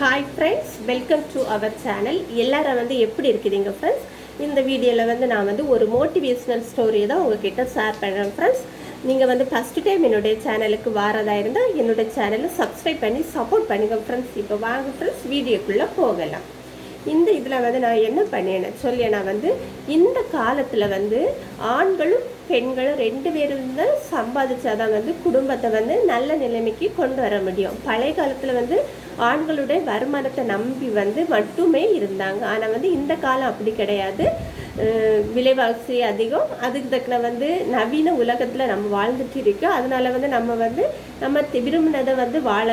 Hi friends welcome to our channel எல்லாரும் வந்து எப்படி இருக்குதுங்க ஃப்ரெண்ட்ஸ் இந்த வீடியோவில் வந்து நான் வந்து ஒரு மோட்டிவேஷ்னல் ஸ்டோரியை தான் உங்ககிட்ட ஷேர் பண்ணுறேன் ஃப்ரெண்ட்ஸ் நீங்கள் வந்து ஃபஸ்ட்டு டைம் என்னுடைய சேனலுக்கு வாரதா இருந்தால் என்னுடைய சேனலை சப்ஸ்கிரைப் பண்ணி சப்போர்ட் பண்ணுங்கள் ஃப்ரெண்ட்ஸ் இப்போ வாங்க ஃப்ரெண்ட்ஸ் வீடியோக்குள்ளே போகலாம். இந்த இதில் வந்து நான் என்ன பண்ணேன்னு நான் வந்து இந்த காலத்தில் வந்து ஆண்களும் பெண்களும் ரெண்டு பேரும் தான் சம்பாதிச்சாதான் வந்து குடும்பத்தை வந்து நல்ல நிலைமைக்கு கொண்டு வர முடியும். பழைய காலத்தில் வந்து ஆண்களுடைய வருமானத்தை நம்பி வந்து மட்டுமே இருந்தாங்க. ஆனால் வந்து இந்த காலம் அப்படி கிடையாது. விலைவாசி அதிகம். அதுக்கு தக்கன வந்து நவீன உலகத்தில் நம்ம வாழ்ந்துட்டு இருக்கோம் அதனால் வந்து நம்ம வந்து நம்ம விரும்பினதை வந்து வாழ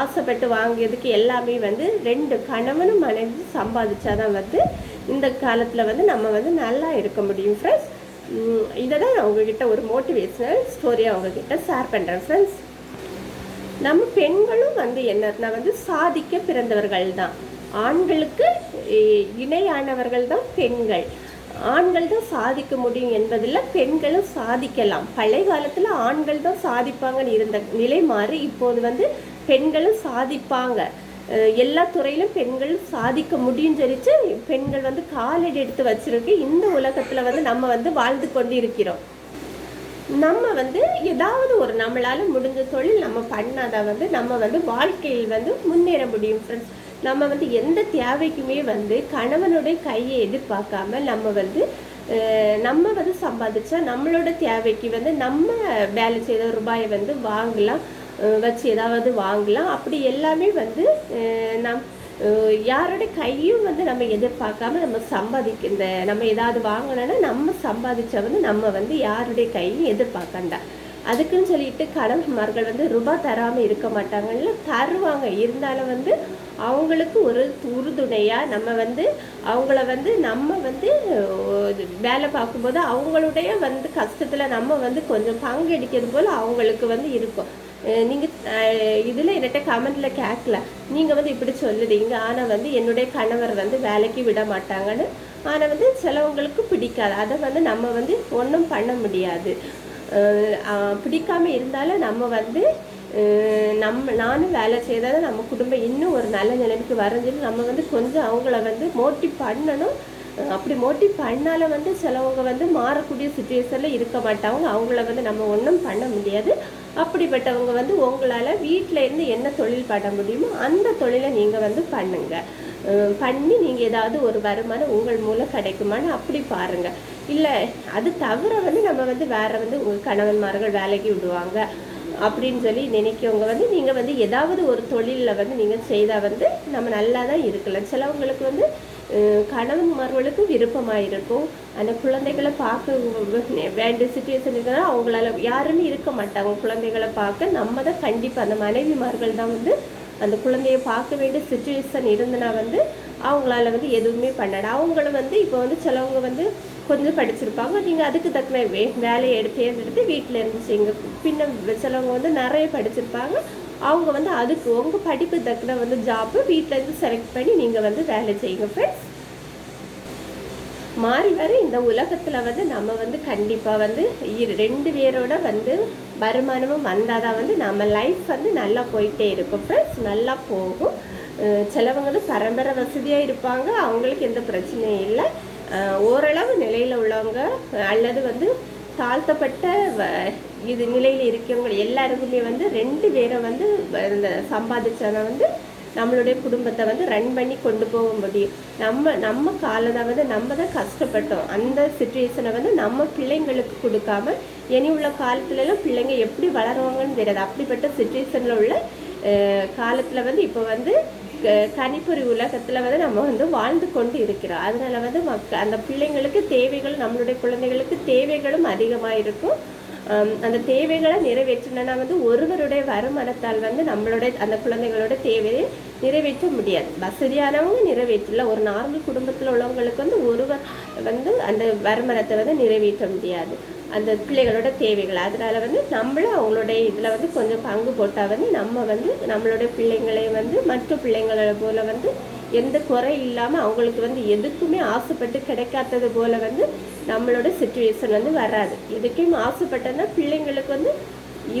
ஆசைப்பட்டு வாங்கியதுக்கு எல்லாமே வந்து ரெண்டு கணவனும் மனைவி சம்பாதிச்சாதான் வந்து இந்த காலத்தில் வந்து நம்ம வந்து நல்லா இருக்க முடியும் ஃப்ரெண்ட்ஸ் இதை தான் நான் உங்ககிட்ட ஒரு மோட்டிவேஷனல் ஸ்டோரியாக உங்ககிட்ட ஷேர் பண்ணுறேன் ஃப்ரெண்ட்ஸ் நம்ம பெண்களும் வந்து என்னன்னா வந்து சாதிக்க பிறந்தவர்கள் தான். ஆண்களுக்கு இணையானவர்கள் தான் பெண்கள். ஆண்கள் தான் சாதிக்க முடியும் என்பதில் பெண்களும் சாதிக்கலாம். பழைய காலத்தில் ஆண்கள் தான் சாதிப்பாங்கன்னு இருந்த நிலை மாறி இப்போது வந்து பெண்களும் சாதிப்பாங்க. எல்லா துறையிலும் பெண்கள் சாதிக்க முடியும் சொல்லிச்சு பெண்கள் வந்து காலடி எடுத்து வச்சிருக்கு. இந்த உலகத்தில் வந்து நம்ம வந்து வாழ்ந்து கொண்டு இருக்கிறோம் நம்ம வந்து ஏதாவது ஒரு நம்மளால் முடிஞ்ச தொழில் நம்ம பண்ணாதான் வந்து நம்ம வந்து வாழ்க்கையில் வந்து முன்னேற முடியும் ஃப்ரெண்ட்ஸ் நம்ம வந்து எந்த தேவைக்குமே வந்து கணவனுடைய கையை எதிர்பார்க்காம நம்ம வந்து நம்ம வந்து சம்பாதிச்சா நம்மளோட தேவைக்கு வந்து நம்ம வேலை செய்த ரூபாயை வந்து வாங்கலாம் வச்சு ஏதாவது வாங்கலாம். அப்படி எல்லாமே வந்து நம் யாரோட கையும் வந்து நம்ம எதிர்பார்க்காம நம்ம சம்பாதிக்க இந்த நம்ம ஏதாவது வாங்கணும்னா நம்ம சம்பாதிச்ச வந்து நம்ம வந்து யாருடைய கையும் எதிர்பார்க்கண்டா. அதுக்குன்னு சொல்லிட்டு கணவன்மார்கள் வந்து ரூபா தராமல் இருக்க மாட்டாங்கல்ல தருவாங்க. இருந்தாலும் வந்து அவங்களுக்கு ஒரு உறுதுணையாக நம்ம வந்து அவங்கள வந்து நம்ம வந்து வேலை பார்க்கும்போது அவங்களுடைய வந்து கஷ்டத்தில் நம்ம வந்து கொஞ்சம் பங்கெடுக்கிறது போல் அவங்களுக்கு வந்து இருக்கும். நீங்கள் இதில் என்கிட்ட கமெண்டில் கேட்கல நீங்கள் வந்து இப்படி சொல்லுறீங்க. ஆனால் வந்து என்னுடைய கணவர் வந்து வேலைக்கு விட மாட்டாங்கன்னு. ஆனால் வந்து சிலவங்களுக்கு பிடிக்காது. அதை வந்து நம்ம வந்து ஒன்றும் பண்ண முடியாது. பிடிக்காமல் பிடிக்காம இருந்தாலும் நம்ம வந்து நம்ம நானும் வேலை செய்தால் நம்ம குடும்பம் இன்னும் ஒரு நல்ல நிலைமைக்கு வரைஞ்சிட்டு நம்ம வந்து கொஞ்சம் அவங்கள வந்து மோட்டிவ் பண்ணணும். அப்படி மோட்டிவ் பண்ணாலும் வந்து சிலவங்க வந்து மாறக்கூடிய சுச்சுவேஷனில் இருக்க மாட்டாங்க. அவங்கள வந்து நம்ம ஒன்றும் பண்ண முடியாது. அப்படிப்பட்டவங்க வந்து உங்களால் வீட்டில் இருந்து என்ன தொழில் பண்ண முடியுமோ அந்த தொழிலை நீங்கள் வந்து பண்ணுங்கள் பண்ணி நீங்கள் ஏதாவது ஒரு வருமானம் உங்கள் மூலம் கிடைக்குமான்னு அப்படி பாருங்கள் இல்லை அது தவிர வந்து நம்ம வந்து வேறு வந்து உங்கள் கணவன்மார்கள் வேலைக்கு விடுவாங்க. அப்படின்னு சொல்லி நினைக்கவங்க வந்து நீங்கள் வந்து ஏதாவது ஒரு தொழிலில் வந்து நீங்கள் செய்தால் வந்து நம்ம நல்லா தான் இருக்கலாம். சிலவங்களுக்கு வந்து அஹ் கணவன்மார்களுக்கு விருப்பமாக இருக்கும் அந்த குழந்தைகளை பார்க்க வேண்டிய சுச்சுவேஷன் இருக்கிறனால அவங்களால யாருமே இருக்க மாட்டாங்க. குழந்தைகளை பார்க்க நம்ம தான் கண்டிப்பாக அந்த மனைவிமார்கள் தான் வந்து அந்த குழந்தைய பார்க்க வேண்டிய சுச்சுவேஷன் இருந்தனா வந்து அவங்களால வந்து எதுவுமே பண்ணாது அவங்களும் வந்து இப்போ வந்து சிலவங்க வந்து கொஞ்சம் படிச்சிருப்பாங்க. நீங்கள் அதுக்கு தக்கன வே வேலையை எடுத்து தேர்ந்தெடுத்து வீட்டில் இருந்து செய்யுங்க பின்ன சிலவங்க வந்து நிறைய படிச்சிருப்பாங்க. அவங்க வந்து அதுக்கு உங்கள் படிப்பு தக்கன வந்து ஜாப்பு வீட்டில் இருந்து செலக்ட் பண்ணி நீங்கள் வந்து வேலை செய்யுங்க ஃப்ரெண்ட்ஸ் மாறி வர இந்த உலகத்தில் வந்து நம்ம வந்து கண்டிப்பாக வந்து இரு- ரெண்டு பேரோட வந்து வருமானமும் வந்தால் தான் வந்து நம்ம லைஃப் வந்து நல்லா போயிட்டே இருக்கும் ஃப்ரெண்ட்ஸ் நல்லா போகும். சிலவங்க வந்து பரம்பரை வசதியாக இருப்பாங்க. அவங்களுக்கு எந்த பிரச்சனையும் இல்லை. ஓரளவு நிலையில் உள்ளவங்க அல்லது வந்து தாழ்த்தப்பட்ட வ- இது நிலையில் இருக்கிறவங்க எல்லாருக்குமே வந்து ரெண்டு பேரை வந்து வ- இந்த சம்பாதிச்சாதான் வந்து நம்மளுடைய குடும்பத்தை வந்து ரன் பண்ணி கொண்டு போக முடியும். நம்ம நம்ம காலத்தை வந்து நம்ம தான் கஷ்டப்பட்டோம். அந்த சுச்சுவேஷனை வந்து நம்ம பிள்ளைங்களுக்கு கொடுக்காம இனி உள்ள காலத்துலலாம் பிள்ளைங்க எப்படி வளருவாங்கன்னு தெரியாது. அப்படிப்பட்ட சுச்சுவேஷனில் உள்ள காலத்தில் வந்து இப்போ வந்து கணிப்பொறி உலகத்தில் வந்து நம்ம வந்து வாழ்ந்து கொண்டு இருக்கிறோம் அதனால வந்து மக்க அந்த பிள்ளைங்களுக்கு தேவைகள் நம்மளுடைய குழந்தைகளுக்கு தேவைகளும் அதிகமாக இருக்கும். அந்த தேவைகளை நிறைவேற்றணும்னா வந்து ஒருவருடைய வருமானத்தால் வந்து நம்மளுடைய அந்த குழந்தைகளோட தேவையை நிறைவேற்ற முடியாது. வசதியானவங்க நிறைவேற்றல. ஒரு நார்மல் குடும்பத்தில் உள்ளவங்களுக்கு வந்து ஒருவர் வந்து அந்த வருமானத்தை வந்து நிறைவேற்ற முடியாது. அந்த பிள்ளைகளோட தேவைகள். அதனால வந்து நம்மளும் அவங்களுடைய இதில் வந்து கொஞ்சம் பங்கு போட்டால் வந்து நம்ம வந்து நம்மளுடைய பிள்ளைங்களை வந்து மற்ற பிள்ளைங்களை போல வந்து எந்த குறை இல்லாமல் அவங்களுக்கு வந்து எதுக்குமே ஆசைப்பட்டு கிடைக்காதது போல வந்து நம்மளோட சுச்சுவேஷன் வந்து வராது. எதுக்கும் ஆசைப்பட்டோன்னா பிள்ளைங்களுக்கு வந்து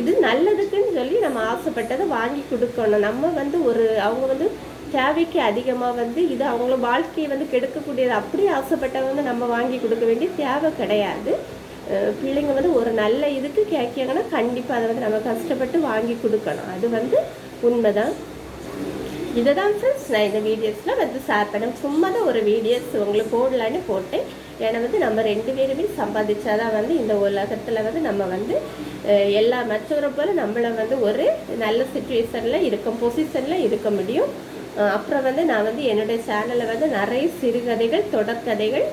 இது நல்லதுக்குன்னு சொல்லி நம்ம ஆசைப்பட்டதை வாங்கி கொடுக்கணும். நம்ம வந்து ஒரு அவங்க வந்து தேவைக்கு அதிகமாக வந்து இது அவங்கள வாழ்க்கையை வந்து கெடுக்கக்கூடியது அப்படி ஆசைப்பட்டவங்க நம்ம வாங்கி கொடுக்க வேண்டிய தேவை கிடையாது. பிள்ளைங்க வந்து ஒரு நல்ல இதுக்கு கேட்காங்கன்னா கண்டிப்பாக அதை வந்து நம்ம கஷ்டப்பட்டு வாங்கி கொடுக்கணும். அது வந்து உண்மைதான். இதை தான் ஃப்ரெண்ட்ஸ் நான் இந்த வீடியோஸில் வந்து ஷேர் பண்ணேன் சும்மா தான் ஒரு வீடியோஸ் உங்களுக்கு போடலான்னு போட்டேன். ஏன்னா வந்து நம்ம ரெண்டு பேருமே சம்பாதிச்சா தான் வந்து இந்த உலகத்தில் வந்து நம்ம வந்து எல்லா மற்றவரை போல் நம்மளை வந்து ஒரு நல்ல சுச்சுவேஷனில் இருக்க பொசிஷனில் இருக்க முடியும். அப்புறம் வந்து நான் வந்து என்னுடைய சேனலில் வந்து நிறைய சிறுகதைகள் தொடர்கதைகள்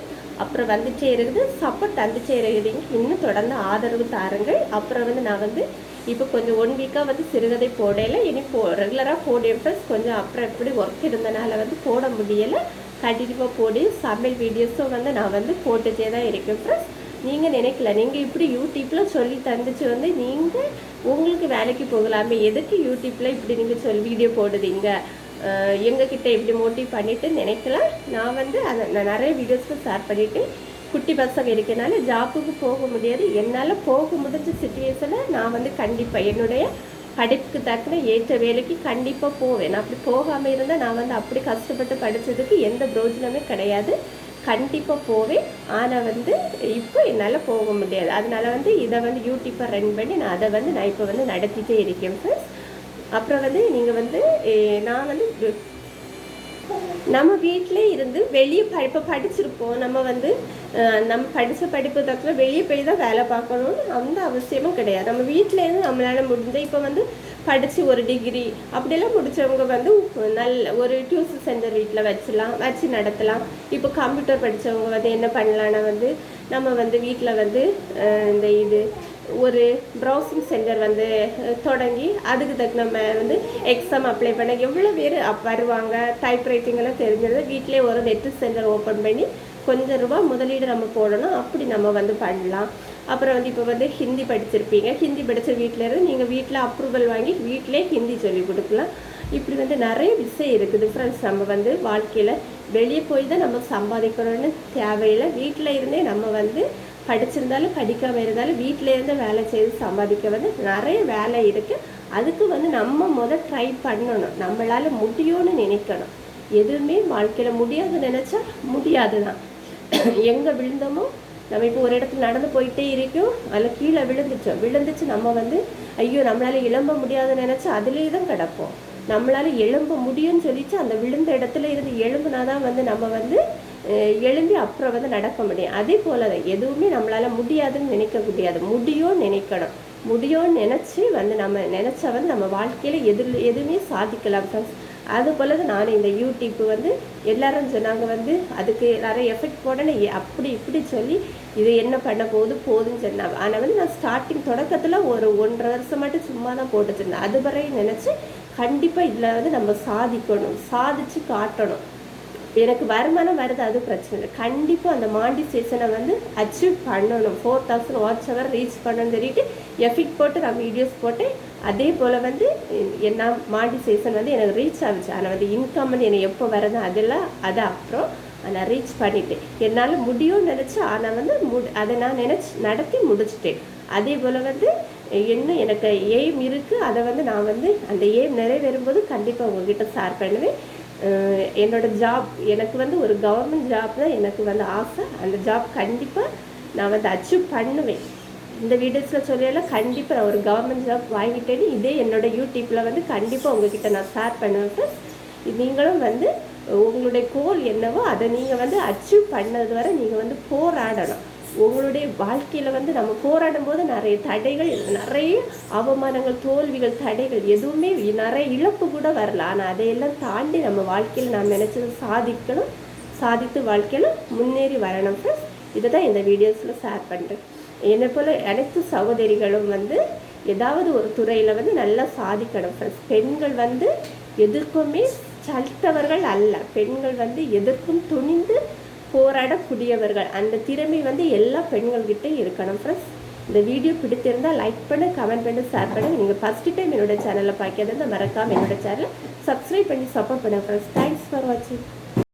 அப்புறம் வந்துட்டே இருக்குது. சப்போர்ட் தந்துட்டே இருக்குதுங்க இன்னும் தொடர்ந்து ஆதரவு தாருங்கள். அப்புறம் வந்து நான் வந்து இப்போ கொஞ்சம் ஒன் வீக்காக வந்து சிறுகதை போடலை. இனி போ ரெகுலராக போடேன் ஃப்ரெண்ட்ஸ் கொஞ்சம் அப்புறம் எப்படி ஒர்க் இருந்தனால வந்து போட முடியலை. கண்டினியூவாக போடி. சமையல் வீடியோஸும் வந்து நான் வந்து போட்டுட்டே தான் இருக்கேன் ஃப்ரெண்ட்ஸ் நீங்கள் நினைக்கல. நீங்கள் இப்படி யூடியூப்பில் சொல்லி தந்துச்சு வந்து நீங்கள் உங்களுக்கு வேலைக்கு போகலாமே. எதுக்கு யூடியூப்பில் இப்படி நீங்கள் சொல் வீடியோ போடுதீங்க எங்ககிட்ட இப்படி மோட்டிவ் பண்ணிவிட்டு நினைக்கல. நான் வந்து அதை நான் நிறைய வீடியோஸ்க்கு ஷேர் பண்ணிவிட்டு குட்டி பசங்க இருக்கனால ஜாப்புக்கு போக முடியாது. என்னால் போக முடிஞ்ச சுச்சுவேஷனில் நான் வந்து கண்டிப்பாக என்னுடைய படிப்புக்கு தக்கன ஏற்ற வேலைக்கு கண்டிப்பாக போவேன். நான் அப்படி போகாமல் இருந்தால் நான் வந்து அப்படி கஷ்டப்பட்டு படித்ததுக்கு எந்த பிரோஜனமே கிடையாது. கண்டிப்பாக போவேன். ஆனால் வந்து இப்போ என்னால் போக முடியாது. அதனால் வந்து இதை வந்து யூடியூப்பை ரன் பண்ணி நான் அதை வந்து நான் இப்போ வந்து நடத்திட்டே இருக்கேன் ஃப்ரெண்ட்ஸ் அப்புறம் வந்து நீங்கள் வந்து நான் வந்து நம்ம வீட்டிலே இருந்து வெளியே படிப்பை படிச்சிருப்போம். நம்ம வந்து நம்ம படித்த படிப்பு தக்கல வெளியே போய் தான் வேலை பார்க்கணும்னு அந்த அவசியமும் கிடையாது. நம்ம வீட்டிலேருந்து நம்மளால் நம்மளால முடிஞ்ச இப்போ வந்து படித்து ஒரு டிகிரி அப்படியெல்லாம் முடித்தவங்க வந்து நல்ல ஒரு டியூஷன் சென்டர் வீட்டில் வச்சிடலாம் வச்சு நடத்தலாம். இப்போ கம்ப்யூட்டர் படித்தவங்க வந்து என்ன பண்ணலான்னா வந்து நம்ம வந்து வீட்டில் வந்து இந்த இது ஒரு ப்ரௌசிங் சென்டர் வந்து தொடங்கி அதுக்கு தகுந்த நம்ம வந்து எக்ஸாம் அப்ளை பண்ண எவ்வளோ பேர் வருவாங்க டைப் ரைட்டிங்கெல்லாம் தெரிஞ்சது வீட்டிலே ஒரு நெட்டு சென்டர் ஓப்பன் பண்ணி கொஞ்சம் ரூபா முதலீடு நம்ம போடணும் அப்படி நம்ம வந்து பண்ணலாம். அப்புறம் வந்து இப்போ வந்து ஹிந்தி படிச்சிருப்பீங்க ஹிந்தி படித்த வீட்டில் இருந்து நீங்கள் வீட்டில் அப்ரூவல் வாங்கி வீட்டிலே ஹிந்தி சொல்லி கொடுக்கலாம். இப்படி வந்து நிறைய விஷயம் இருக்குது ஃப்ரெண்ட்ஸ் நம்ம வந்து வாழ்க்கையில் வெளியே போய் தான் நம்ம சம்பாதிக்கணும்னு தேவையில்லை. வீட்டில் இருந்தே நம்ம வந்து படிச்சிருந்தாலும் படிக்காம இருந்தாலும் வீட்டிலேருந்து வேலை செய்து சம்பாதிக்க வந்து நிறைய வேலை இருக்கு. அதுக்கு வந்து நம்ம முத ட்ரை பண்ணணும். நம்மளால முடியும்னு நினைக்கணும். எதுவுமே வாழ்க்கையில முடியாது நினைச்சா முடியாது தான் எங்க விழுந்தோமோ நம்ம இப்போ ஒரு இடத்துல நடந்து போயிட்டே இருக்கோம். அதில் கீழே விழுந்துட்டோம். விழுந்துச்சு நம்ம வந்து ஐயோ நம்மளால எழும்ப முடியாதுன்னு நினைச்சா அதுலேயே தான் கிடப்போம். நம்மளால எழும்ப முடியும்னு சொல்லிட்டு அந்த விழுந்த இடத்துல இருந்து எழும்புனாதான் வந்து நம்ம வந்து எழும்பி அப்புறம் வந்து நடக்க முடியும். அதே போல தான் எதுவுமே நம்மளால முடியாதுன்னு நினைக்க முடியாது. முடியும் நினைக்கணும். முடியும்னு நினச்சி வந்து நம்ம நினச்சா வந்து நம்ம வாழ்க்கையில் எது எதுவுமே சாதிக்கலாம் ஃப்ரெண்ட்ஸ் அது போல தான் நான் இந்த யூடியூப் வந்து எல்லாரும் சொன்னாங்க வந்து அதுக்கு நிறைய எஃபெக்ட் போடணும். அப்படி இப்படி சொல்லி இது என்ன பண்ண போகுது போதுன்னு சொன்னாங்க. ஆனால் வந்து நான் ஸ்டார்டிங் தொடக்கத்தில் ஒரு ஒன்றரை வருஷம் மட்டும் சும்மா தான் போட்டு வச்சுருந்தேன் அது வரையும் நினச்சி கண்டிப்பாக இதில் வந்து நம்ம சாதிக்கணும். சாதிச்சு காட்டணும். எனக்கு வருமானம் வருது அது பிரச்சனை இல்லை. கண்டிப்பாக அந்த மாண்டி சீசனை வந்து அச்சீவ் பண்ணணும். Four thousand watch hour reach பண்ணணும்னு சொல்லிட்டு எஃபிட் போட்டு நான் வீடியோஸ் போட்டேன். அதே போல் வந்து என்ன மாண்டிசேஷன் வந்து எனக்கு ரீச் ஆகுச்சு. ஆனால் வந்து இன்கம் வந்து எனக்கு எப்போ வருது அதெல்லாம் அது அப்புறம் நான் ரீச் பண்ணிட்டேன். என்னால் முடியும்னு நினச்சி ஆனால் வந்து முடி அதை நான் நினச்சி நடத்தி முடிச்சிட்டேன். அதே போல் வந்து இன்னும் எனக்கு எய்ம் இருக்குது அதை வந்து நான் வந்து அந்த எய்ம் நிறைவேறும்போது கண்டிப்பாக உங்ககிட்ட ஷேர் பண்ணுவேன். என்னோட ஜாப் எனக்கு வந்து ஒரு கவர்மெண்ட் ஜாப் தான் எனக்கு வந்து ஆசை. அந்த ஜாப் கண்டிப்பாக நான் வந்து அச்சீவ் பண்ணுவேன். இந்த வீடியோஸில் சொல்லியெல்லாம் கண்டிப்பாக நான் ஒரு கவர்மெண்ட் ஜாப் வாங்கிட்டேன்னு இதே என்னோட யூடியூப்பில் வந்து கண்டிப்பாக உங்ககிட்ட நான் ஷேர் பண்ணுவேன் நீங்களும் வந்து உங்களுடைய கோல் என்னவோ அதை நீங்கள் வந்து அச்சீவ் பண்ணது வரை நீங்கள் வந்து போராடணும். உங்களுடைய வாழ்க்கையில் வந்து நம்ம போராடும் போது நிறைய தடைகள் நிறைய அவமானங்கள் தோல்விகள் தடைகள் எதுவுமே நிறைய இழப்பு கூட வரல. ஆனால் அதையெல்லாம் தாண்டி நம்ம வாழ்க்கையில் நாம் நினச்சது சாதிக்கணும். சாதித்து வாழ்க்கையில் முன்னேறி வரணும் ஃப்ரெண்ட்ஸ் இதை தான் இந்த வீடியோஸில் ஷேர் பண்ணுறேன் என்னை போல் அனைத்து சகோதரிகளும் வந்து ஏதாவது ஒரு துறையில் வந்து நல்லா சாதிக்கணும் ஃப்ரெண்ட்ஸ் பெண்கள் வந்து எதற்குமே சலித்தவர்கள் அல்ல. பெண்கள் வந்து எதற்கும் துணிந்து போராடக்கூடியவர்கள். அந்த திறமை வந்து எல்லா பெண்கள்கிட்ட இருக்கணும் ஃப்ரெண்ட்ஸ் இந்த வீடியோ பிடித்திருந்தால் லைக் பண்ணு கமெண்ட் பண்ணு ஷேர் பண்ணுங்க நீங்கள் ஃபஸ்ட்டு டைம் என்னோட சேனலில் பார்க்கறது மறக்காமல் என்னோட சேனலை சப்ஸ்கிரைப் பண்ணி சப்போர்ட் பண்ணுங்க ஃப்ரெண்ட்ஸ் தேங்க்ஸ் ஃபார் வாட்சிங்